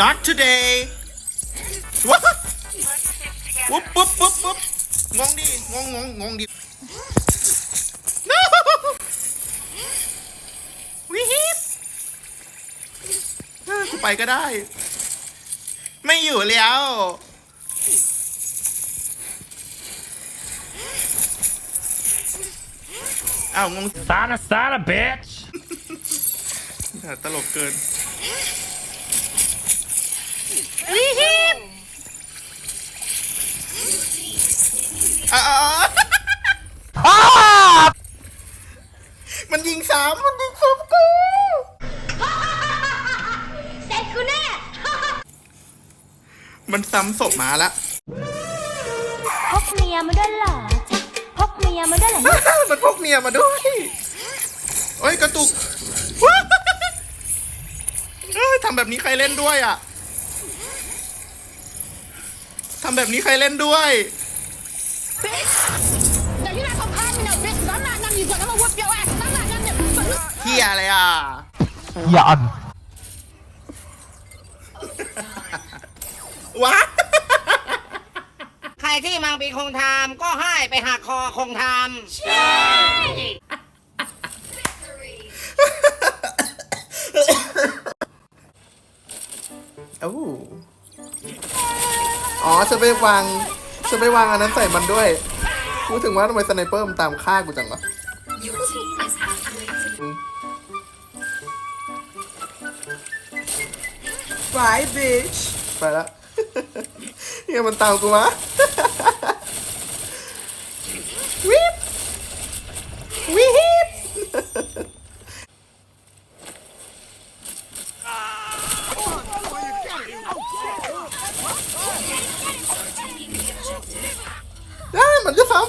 not today ว้าวุ๊บปุ๊บปุ๊บปุ๊บงงดิงงงงงงดิ no วิฮิปเออกูไปก็ได้ ไม่อยู่แล้วอ้าวงง Sana, Sana, bitch! ตลกเกิน วิฮิป อ่า มันยิงสามมันยิงสามกูเสร็จกูแน่ มันซ้ำศพมาละ พกเมียมาด้วยเหรอจ๊ะพกเมียมาด้วยเหรอเนี่ยมันพกเมียมาด้วยเอ้ยกระตุกเอ้ยทำแบบนี้ใครเล่นด้วยอะทำแบบนี้ใครเล่นด้วย Now you're not gonna call me no bitch, 'cause I'm not none of you, but I'm gonna whoop your ass. I'm not none of you. But look, เฮียอะไรอะ อย่าอ่อนวะ ใครที่มังปีคงทำก็ให้ไปหักคอคงทเอ้าอ๋อฉันไปวาง ฉันไปวางอันนั้นใส่มันด้วยพูดถึงว่าทำไมสไนเปอร์มันตามฆ่ากูจังวะไปบิชไปแล้วเนี่ยมันตามกูมาวิบวิบอ่า มัน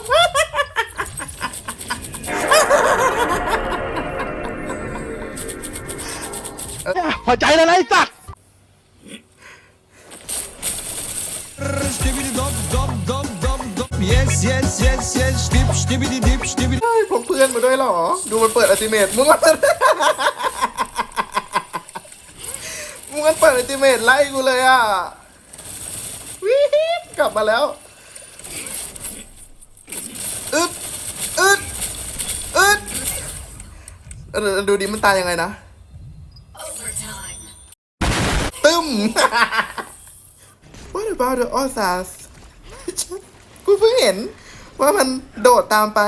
จะซ้ำพอใจแล้วนะไอ้สัตว์ Stibidi dop dop dop dop dop yes yes yes yes stib stibidi dip stibidi ใช่ผมเพื่อนมาด้วยเหรอ ดูมันเปิดอัลติเมทมึงมัน มึงมันเปิดอัลติเมทไล่กูเลยอะวิบกลับมาแล้ว อึดอึดอึดดูดิมันตายยังไงนะ ตึม What about the Osas กูเพิ่งเห็นว่ามันโดดตามไป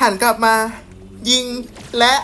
หันกลับมา ยิงและ